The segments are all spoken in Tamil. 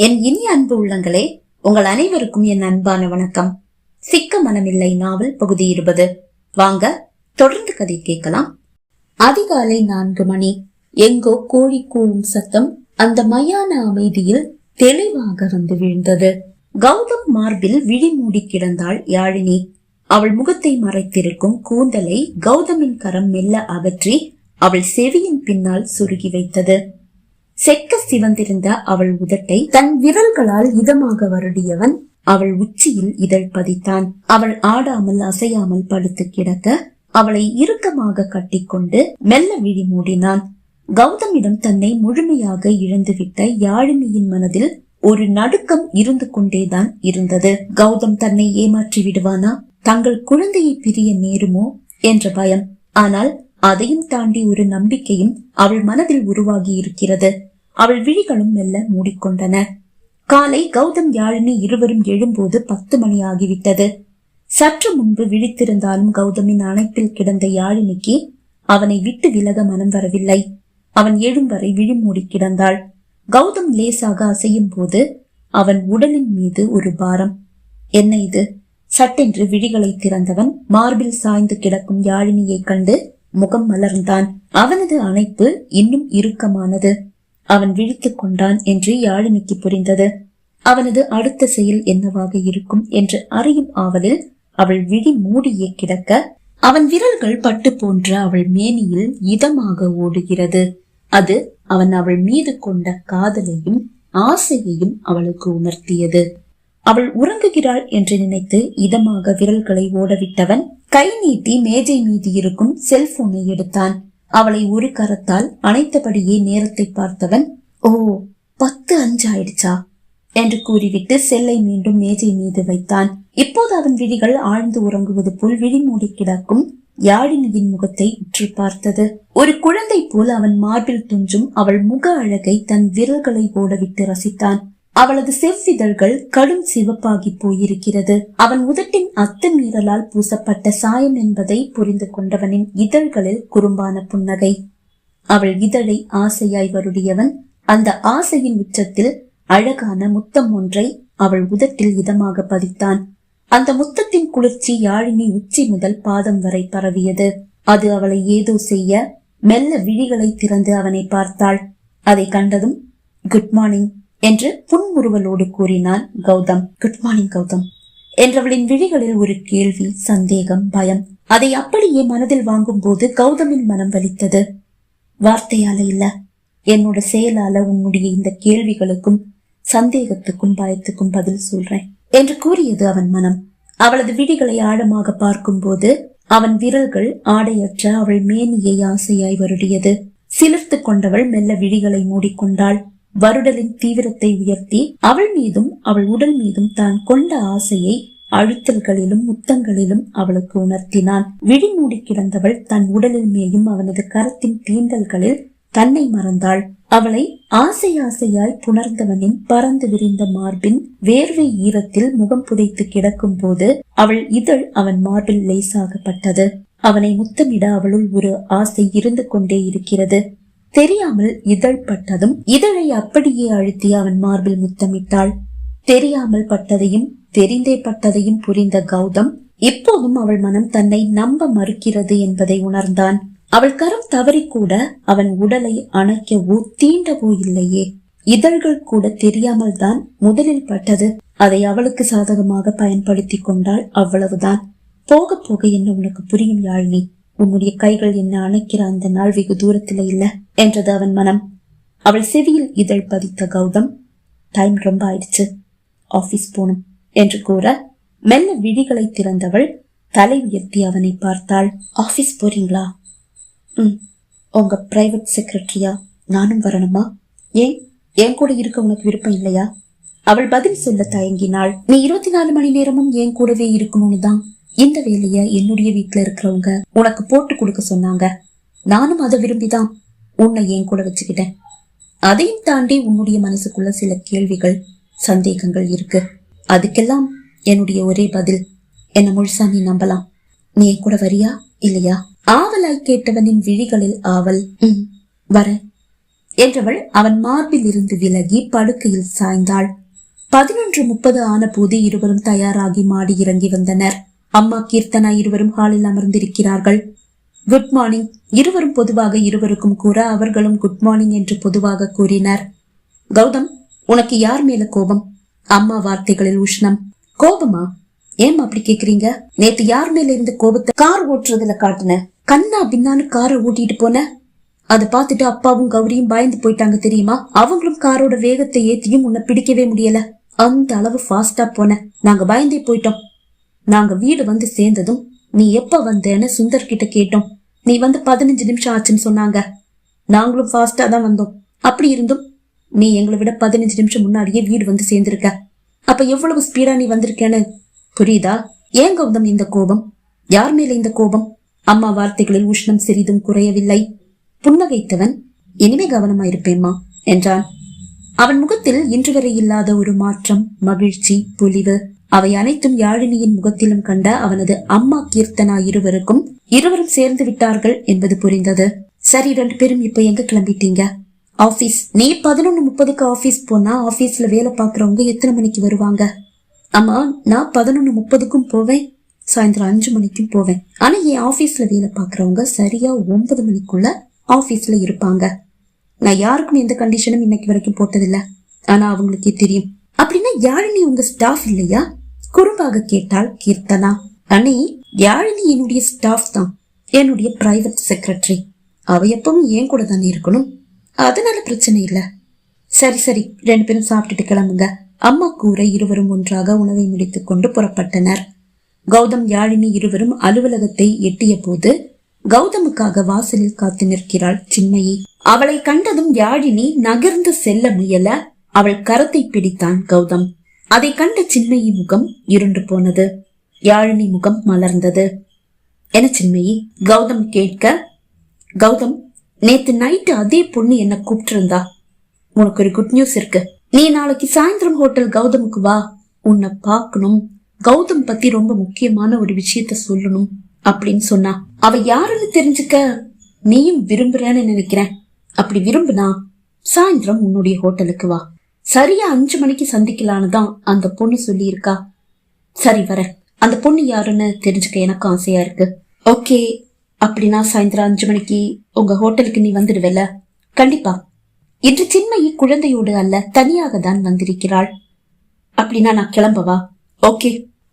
என் இனி அன்பு உள்ளங்களே உங்கள் அனைவருக்கும் என் அன்பான வணக்கம். சிக்க மனமில்லை நாவல் பகுதி இருபது. வாங்க தொடர்ந்து கதை கேட்கலாம். அதிகாலை நான்கு மணி. எங்கோ கோழி கூவும் சத்தம் அந்த மயான அமைதியில் தெளிவாக வந்து விழுந்தது. கௌதம் மார்பில் விழி மூடி கிடந்தாள் யாழினி. அவள் முகத்தை மறைத்திருக்கும் கூந்தலை கௌதமின் கரம் மெல்ல அகற்றி அவள் செவியின் பின்னால் சுருகி வைத்தது. செக்க சிவந்திருந்த அவள் உதட்டை தன் விரல்களால் இதமாக வருடியவன் அவள் உச்சியில் இதழ் பதித்தான். அவள் ஆடாமல் அசையாமல் படுத்து கிடக்க அவளை இறுக்கமாக கட்டிக்கொண்டு மெல்ல விழி மூடினான். கௌதமிடம் தன்னை முழுமையாக இழந்துவிட்ட யாழினியின் மனதில் ஒரு நடுக்கம் இருந்து கொண்டேதான் இருந்தது. கௌதம் தன்னை ஏமாற்றி விடுவானா? தங்கள் குழந்தையை பிரிய நேருமோ? என்ற பயம். ஆனால் அதையும் தாண்டி ஒரு நம்பிக்கையும் அவள் மனதில் உருவாகி இருக்கிறது அவள் விழிகளும் மெல்ல மூடிக்கொண்டன. காலை கௌதம் யாழினி இருவரும் எழும்போது பத்து மணி ஆகிவிட்டது சற்று முன்பு விழித்திருந்தாலும் கௌதமின் அணைப்பில் கிடந்த யாழினிக்கு அவனை விட்டு விலக மனம் வரவில்லை. அவன் எழும் வரை விழி மூடி கிடந்தாள். கௌதம் லேசாக அசையும் போது அவன் உடலின் மீது ஒரு பாரம். என்ன இது? சட்டென்று விழிகளை திறந்தவன் மார்பில் சாய்ந்து கிடக்கும் யாழினியைக் கண்டு முகம் மலர்ந்தான். அவனது அணைப்பு இன்னும் இறுக்கமானது. அவன் விழித்துக் கொண்டான் என்று யாழினிக்கு புரிந்தது. அவனது அடுத்த செயல் என்னவாக இருக்கும் என்று அறியும் ஆவலில் அவள் விழி மூடியே கிடக்க அவன் விரல்கள் பட்டு போன்ற அவள் மேனியில் இதமாக ஓடுகிறது. அது அவன் அவள் மீது கொண்ட காதலையும் ஆசையையும் அவளுக்கு உணர்த்தியது. அவள் உறங்குகிறாள் என்று நினைத்து இதமாக விரல்களை ஓடவிட்டவன் கை நீட்டி மேஜை மீது இருக்கும் செல்போனை எடுத்தான். அவளை ஒரு கரத்தால் அணைத்தபடியே நேரத்தை பார்த்தவன் ஓ பத்து அஞ்சு ஆயிடுச்சா என்று கூறிவிட்டு செல்லை மீண்டும் மேஜை மீது வைத்தான். இப்போது அவன் விழிகள் ஆழ்ந்து உறங்குவது போல் விழி மூடி கிடக்கும் யாழினியின் முகத்தை உற்று பார்த்தது. ஒரு குழந்தை போல் அவன் மார்பில் துஞ்சும் அவள் முக அழகை தன் விரல்களை ஓடவிட்டு ரசித்தான். அவளது செவ்விதழ்கள் கடும் சிவப்பாகி போயிருக்கிறது. அவன் உதட்டின் அத்துமீறலால் பூசப்பட்ட சாயம் என்பதை புரிந்து கொண்டவனின் இதழ்களில் குறும்பான புன்னகை. அவள் இதழை ஆசையாய் வருடியவன் அந்த ஆசையின் உச்சத்தில் அழகான முத்தம் ஒன்றை அவள் உதட்டில் இதமாக பதித்தான். அந்த முத்தத்தின் குளிர்ச்சி யாழினி உச்சி முதல் பாதம் வரை பரவியது. அது அவளை ஏதோ செய்ய மெல்ல விழிகளை திறந்து அவனை பார்த்தாள். அதை கண்டதும் குட் மார்னிங். என்று புன்முறுவலோடு கூறினான் கௌதம். Good morning Gautham. என்றவளின் விழிகளில் ஒரு கேள்வி சந்தேகம் பயம். அதை அப்படியே மனதில் வாங்கும் போது கௌதமின் மனம் வலித்தது. வார்த்தையால இல்ல. என்னோட செயலால உன்னுடைய இந்த கேள்விகளுக்கும் சந்தேகத்துக்கும் பயத்துக்கும் பதில் சொல்றேன் என்று கூறியது அவன் மனம். அவளது விழிகளை ஆழமாக பார்க்கும்போது அவன் விரல்கள் ஆடையற்ற அவள் மேனியை ஆசையாய் வருடியது. சிலிர்த்து கொண்டவள் மெல்ல விழிகளை மூடிக்கொண்டாள். வருடலின் தீவிரத்தை உயர்த்தி அவள் மீதும் அவள் உடல் மீதும் தான் கொண்ட ஆசையை அழுத்தல்களிலும் முத்தங்களிலும் அவளுக்கு உணர்த்தினான். விழிமூடி கிடந்தவள் தன் உடலில் மேயும் அவனது கரத்தின் தீண்டல்களில் தன்னை மறந்தாள். அவளை ஆசை ஆசையாய் புணர்ந்தவனின் பறந்து விரிந்த மார்பின் வேர்வை ஈரத்தில் முகம் புதைத்து கிடக்கும் போது அவள் இதழ் அவன் மார்பில் லேசாகப்பட்டது. அவனை முத்தமிட அவளுள் ஒரு ஆசை இருந்து கொண்டே இருக்கிறது. தெரியாமல் இதழ் பட்டதும் இதழை அப்படியே அழுத்தி அவன் மார்பில் முத்தமிட்டாள். தெரியாமல் பட்டதையும் தெரிந்தே பட்டதையும் புரிந்த கௌதம் இப்போதும் அவள் மனம் தன்னை நம்ப மறுக்கிறது என்பதை உணர்ந்தான். அவள் கரம் தவறி கூட அவன் உடலை அணைக்கவோ தீண்டவோ இல்லையே. இதழ்கள் கூட தெரியாமல் தான் முதலில் பட்டது. அதை அவளுக்கு சாதகமாக பயன்படுத்தி கொண்டாள் அவ்வளவுதான். போக போக என்ன உனக்கு புரியும் யாழினி? உன்னுடைய கைகள் என்ன அணைக்கிற அந்த நாள் வெகு தூரத்துல இல்ல என்றது அவன் மனம். அவள் செவியில் இதழ் பதித்த கௌதம் டைம் ரொம்ப ஆயிடுச்சு ஆபீஸ் போனும் என்று கூற மெல்ல விழிகளை திறந்தவள் தலை உயர்த்தி அவனை பார்த்தாள். ஆபீஸ் போறீங்களா? ம் உங்க பிரைவேட் செக்ரட்டரியா? நானும் வரணுமா? ஏன் என் கூட இருக்க உனக்கு விருப்பம் இல்லையா? அவள் பதில் சொல்ல தயங்கினாள். நீ இருபத்தி நாலு மணி நேரமும் என் கூடவே இருக்கணும்னு தான். இந்த வேலைய என்னுடைய வீட்டுல இருக்கிறவங்க உனக்கு போட்டு கொடுக்க சொன்னாங்க. நானும் அதை விரும்பிதான். உன்னை என் கூட வச்சுக்கிட்டேன். அதையும் தாண்டி உன்னுடைய மனசுக்குள்ள சில கேள்விகள் சந்தேகங்கள் இருக்கு. அதுக்கெல்லாம் என்னுடைய ஒரே பதில். என்ன முழுசா நீ நம்பலாம். நீ என் கூட வரியா இல்லையா? ஆவலாய் கேட்டவனின் விழிகளில் ஆவல் உம் வரேன் என்றவள் அவன் மார்பில் இருந்து விலகி படுக்கையில் சாய்ந்தாள். பதினொன்று முப்பது ஆன போது இருவரும் தயாராகி மாடி இறங்கி வந்தனர். அம்மா கீர்த்தனா இருவரும் ஹாலில் அமர்ந்திருக்கிறார்கள். குட் மார்னிங் இருவரும் பொதுவாக இருவருக்கும் கூற அவர்களும் குட் மார்னிங் என்று பொதுவாக கூறினர். கௌதம் உனக்கு யார் மேல கோபம்? அம்மா வார்த்தைகளில் உஷ்ணம். கோபமா? ஏன் அப்படி கேக்குறீங்க? நேத்து யார் மேல இருந்த கோபத்தை கார் ஓட்டுறதுல காட்டுன? கண்ணா பின்னான்னு காரை ஓட்டிட்டு போன? அதை பார்த்துட்டு அப்பாவும் கௌரியும் பயந்து போயிட்டாங்க தெரியுமா? அவங்களும் காரோட வேகத்தை ஏத்தியும் உன்னை பிடிக்கவே முடியல. அந்த அளவு ஃபாஸ்டா போன. நாங்க பயந்தே போயிட்டோம். நாங்க வீடு வந்து சேர்ந்ததும் நீ எப்ப வந்தேன்னு சுந்தர் கிட்ட கேட்டோம். நீ வந்து பதினஞ்சு நிமிஷம் ஆச்சுன்னு சொன்னாங்க. நாங்களும் ஃபாஸ்டா தான் வந்தோம். அப்படி இருந்தும் நீ எங்களை விட பதினஞ்சு நிமிஷம் முன்னாடியே வீடு வந்து சேர்ந்திருக்க. அப்ப எவ்வளவு ஸ்பீடா நீ வந்திருக்கேன்னு? புரியுதா? ஏன் கௌதம் இந்த கோபம்? யார் மேல இந்த கோபம்? அம்மா வார்த்தைகளில் உஷ்ணம் சிறிதும் குறையவில்லை. புன்னகைத்தவன் இனிமே கவனமா இருப்பேம்மா என்றான். அவன் முகத்தில் இன்று வரை இல்லாத ஒரு மாற்றம் மகிழ்ச்சி பொலிவு அவை அனைத்தும் யாழினியின் முகத்திலும் கண்ட அவனது அம்மா கீர்த்தனா இருவருக்கும் இருவரும் சேர்ந்து விட்டார்கள் என்பது புரிந்தது. சரி ரெண்டு பேரும் இப்ப எங்க கிளம்பிட்டீங்க? ஆபீஸ். நீ பதினொன்னு முப்பதுக்கு ஆபீஸ் போனா ஆபீஸ்ல வேலை பாக்குறவங்க எத்தனை மணிக்கு வருவாங்க? ஆமா நான் பதினொன்னு முப்பதுக்கும் போவேன் சாயந்தரம் அஞ்சு மணிக்கும் போவேன். ஆனா என் ஆபீஸ்ல வேலை பாக்குறவங்க சரியா ஒன்பது மணிக்குள்ள ஆபீஸ்ல இருப்பாங்க. நான் யாருக்கும் எந்த கண்டிஷனும் இன்னைக்கு வரைக்கும் போட்டதில்ல. ஆனா அவங்களுக்கே தெரியும். அப்படின்னா யாழினி உங்க ஸ்டாஃப் இல்லையா? குறும்பாக கேட்டாள் கீர்த்தனா. அண்ணே யாழினி என்னுடைய ஸ்டாஃப் தான் என்னுடைய பிரைவேட் செக்ரட்டரி அவ எப்பவும் ஏன் கூட தானே இருக்கணும். அதனால பிரச்சனை இல்ல. சரி சரி ரெண்டு பேரும் சாப்பிட்டுட்டு கிளம்புங்க. அம்மா கூற இருவரும் ஒன்றாக உணவை முடித்துக் கொண்டு புறப்பட்டனர். கௌதம் யாழினி இருவரும் அலுவலகத்தை எட்டிய போது கௌதமுக்காக வாசலில் காத்து நிற்கிறாள் சின்மயி. அவளை கண்டதும் யாழினி நகர்ந்து செல்ல முயல அவள் கரத்தை பிடித்தான் கௌதம். அதை கண்ட சின்மயி முகம் இருண்டு போனது. யாழினி முகம் மலர்ந்தது. என சின்மையி? கௌதம் கேட்க கௌதம் நேத்து நைட்டு அதே பொண்ணு என்ன கூப்பிட்டுருந்தா. உனக்கு ஒரு குட் நியூஸ் இருக்கு. நீ நாளைக்கு சாயந்தரம் ஹோட்டல் கௌதமுக்கு வா. உன்னை பார்க்கணும். கௌதம் பத்தி ரொம்ப முக்கியமான ஒரு விஷயத்த சொல்லணும் அப்படின்னு சொன்னா. அவ யாருன்னு தெரிஞ்சுக்க. நீயும் விரும்புறேன்னு நினைக்கிறேன். அப்படி விரும்புனா சாயந்தரம் உன்னுடைய ஹோட்டலுக்கு வா. சரியா அஞ்சு மணிக்கு சந்திக்கலான்னு தான் அந்த பொண்ணு சொல்லியிருக்கா. சரி வர அந்த பொண்ணு யாருன்னு தெரிஞ்சுக்க எனக்கு ஆசையா இருக்கு. ஓகே அப்படின்னா சாயந்தரம் அஞ்சு மணிக்கு உங்க ஹோட்டலுக்கு நீ வந்துடுவல கண்டிப்பா. இன்று சின்மயி குழந்தையோடு அல்ல தனியாக தான் வந்திருக்கிறாள். அப்படின்னா நான் கிளம்பவா ஓகே.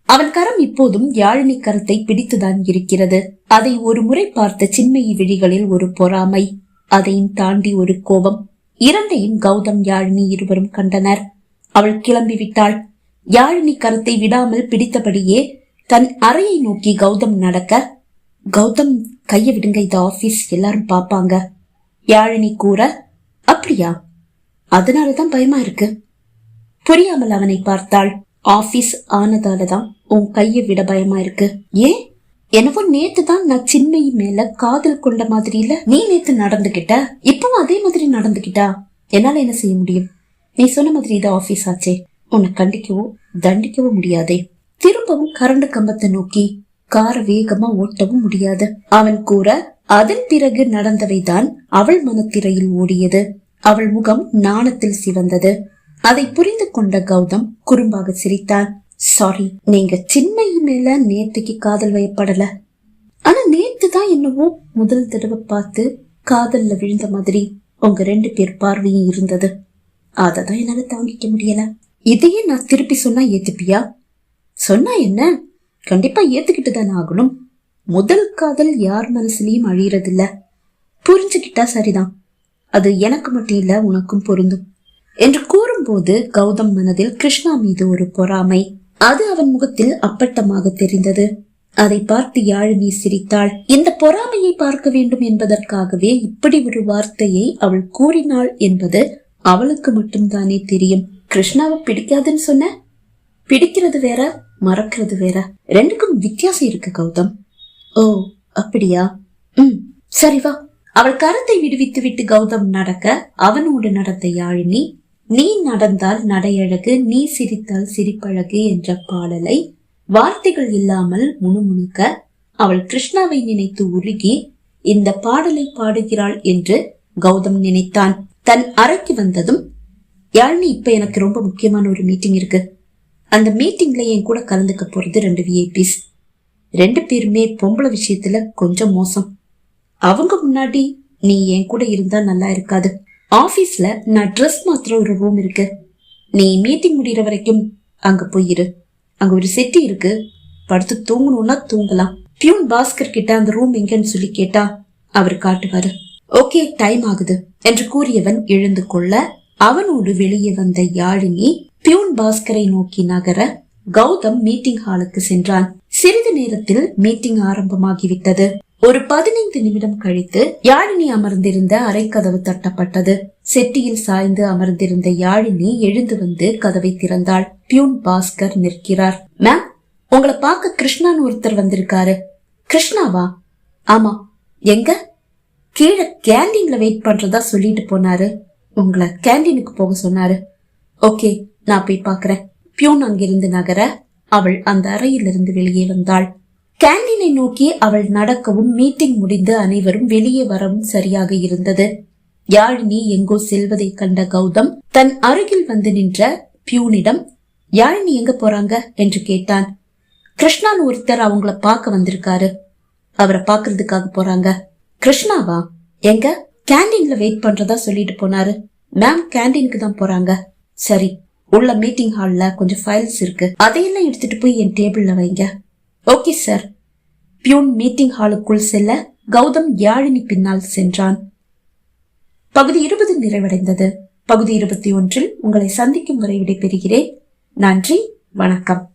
அவன் கரம் இப்போதும் யாழினி கரத்தை பிடித்துதான் இருக்கிறது. அதை ஒரு முறை பார்த்த சின்மயி விழிகளில் ஒரு பொறாமை அதையும் தாண்டி ஒரு கோபம். இரண்டையும் கௌதம் யாழினி இருவரும் கண்டனர். அவள் கிளம்பி விட்டாள் யாழினி கருத்தை விடாமல் பிடித்தபடியே தன் அறையை நோக்கி கௌதம் நடக்க கௌதம் கைய விடுங்க இது ஆபீஸ் எல்லாரும் பாப்பாங்க யாழினி கூற அப்படியா? அதனாலதான் பயமா இருக்கு. புரியாமல் அவனை பார்த்தாள். ஆபீஸ் ஆனதாலதான் உன் கைய விட பயமா இருக்கு. ஏன்? என்னவோ நேத்து தான் நான் சின்மை மேல காதல் கொண்ட மாதிரியில நீ நேத்து நடந்துகிட்ட இப்பவும் அதே மாதிரி நடந்துகிட்டா? என்னால என்ன செய்ய முடியும்? நீ சொன்ன மாதிரி இது ஆபீஸ் ஆச்சே. உன்னை கண்டிக்கவோ தண்டிக்கவோ முடியாதே. திரும்பவும் கரண்டு கம்பத்தை நோக்கி கார வேகமா ஓட்டவும் முடியாது. அவன் கூற அதன் பிறகு நடந்தவைதான் அவள் மனத்திரையில் ஓடியது. அவள் முகம் நாணத்தில் சிவந்தது. அதை புரிந்து கொண்ட கௌதம் குறும்பாக சிரித்தான். சாரி நீங்க சின்ன மேல நேத்துக்கு காதல் வயப்படல ஆனா நேத்து தான் என்னவோ முதல் தடவை பார்த்து காதல்ல விழுந்த மாதிரி உங்க ரெண்டு பேர் பார்வையும் இருந்தது. அததான் என்னால தாங்கிக்க முடியல. இதையே நான் திருப்பி சொன்னா ஏத்துப்பியா? சொன்னா என்ன? கண்டிப்பா ஏத்துக்கிட்டு தானே ஆகணும். முதல் காதல் யார் மனசுலயும் அழியறதில்ல. புரிஞ்சுக்கிட்டா சரிதான். அது எனக்கு மட்டும் இல்ல உனக்கும் பொருந்தும். என்று கூறும்போது கௌதம் மனதில் கிருஷ்ணா மீது ஒரு பொறாமை. அது அவன் முகத்தில் அப்பட்டமாக தெரிந்தது. அதை பார்த்து யாழினி சிரித்தாள். இந்த பொறாமையை பார்க்க வேண்டும் என்பதற்காகவே இப்படி ஒரு வார்த்தையை அவள் கூறினாள் என்பது அவளுக்கு மட்டும்தானே தெரியும். கிருஷ்ணாவை பிடிக்காதுன்னு சொன்ன? பிடிக்கிறது வேற மறக்கிறது வேற. ரெண்டுக்கும் வித்தியாசம் இருக்கு கௌதம். ஓ அப்படியா? ம் சரி வா. அவள் கரத்தை விடுவித்து விட்டு கௌதம் நடக்க அவனோடு நடந்த யாழினி நீ நடந்தால் நடையழகு நீ சிரித்தால் சிரிப்பழகு என்ற பாடலை வார்த்தைகள் இல்லாமல் முணுமுணுக்க அவள் கிருஷ்ணாவை நினைத்து உருகி இந்த பாடலை பாடுகிறாள் என்று கௌதம் நினைத்தான். தன் அறைக்கு வந்ததும் யாழ்னி இப்ப எனக்கு ரொம்ப முக்கியமான ஒரு மீட்டிங் இருக்கு. அந்த மீட்டிங்ல என் கூட கலந்துக்க போறது ரெண்டு விஐபிஸ் ரெண்டு பேருமே பொம்பளை விஷயத்துல கொஞ்சம் மோசம். அவங்க முன்னாடி நீ என் கூட இருந்தா நல்லா இருக்காது. ஆபீஸ்ல நான் ட்ரெஸ் மாத்திர ஒரு ரூம் இருக்கு. நீ மீட்டிங் முடிகிற வரைக்கும் அங்க போயிரு அங்க ஒரு செட்டி இருக்கு. படுத்து தூங்கணும்னா தூங்கலாம். பியூன் பாஸ்கர் கிட்ட அந்த ரூம் எங்கன்னு சொல்லி கேட்டா அவர் காட்டுவாரு. ஓகே டைம் ஆகுது என்று கூறியவன் எழுந்து கொள்ள அவனோடு வெளியே வந்த யாழினி பியூன் பாஸ்கரை நோக்கி நகர கௌதம் மீட்டிங் ஹாலுக்கு சென்றான். சிறிது நேரத்தில் மீட்டிங் ஆரம்பமாகிவிட்டது. ஒரு பதினைந்து நிமிடம் கழித்து யாழினி அமர்ந்திருந்த அரைக்கதவு தட்டப்பட்டது. செட்டியில் சாய்ந்து அமர்ந்திருந்த யாழினி எழுந்து வந்து கதவை திறந்தாள். பியூன் பாஸ்கர் நிற்கிறார். மேம் உங்களை பார்க்க கிருஷ்ணான்னு ஒருத்தர் வந்திருக்காரு. கிருஷ்ணாவா? ஆமா. எங்க? கீழே கேண்டீன்ல வெயிட் பண்றதா சொல்லிட்டு போனாரு. உங்களை கேண்டீனுக்கு போக சொன்னாரு. ஓகே நான் போய் பாக்குறேன் பியூன் அங்கிருந்து நகர அவள் அந்த அறையிலிருந்து வெளியே வந்தாள். கேண்டீனை நோக்கி அவள் நடக்கவும் மீட்டிங் முடிந்து அனைவரும் வெளியே வரவும் சரியாக இருந்தது. யாழினி எங்கோ செல்வதை கண்ட கௌதம் தன் அருகில் வந்து நின்ற பியூனிடம் யாழினி எங்க போறாங்க? என்று கேட்டான். கிருஷ்ணான்னு ஒருத்தர் அவங்கள பார்க்க வந்திருக்காரு. அவரை பாக்குறதுக்காக போறாங்க. கிருஷ்ணாவா? எங்க? கேண்டீன்ல வெயிட் பண்றதா சொல்லிட்டு போனாரு. மேம் கேண்டீனுக்கு தான் போறாங்க. சரி உள்ள மீட்டிங் ஹால்ல கொஞ்சம் ஃபைல்ஸ் இருக்கு. அதையெல்லாம் எடுத்துட்டு போய் என் டேபிள்ல வைங்க. ஓகே சார் பியூன் மீட்டிங் ஹாலுக்குள் செல்ல கௌதம் யாழினி பின்னால் சென்றான். பகுதி இருபது நிறைவடைந்தது. பகுதி இருபத்தி ஒன்றில் உங்களை சந்திக்கும் வரை விடைபெறுகிறேன். நன்றி வணக்கம்.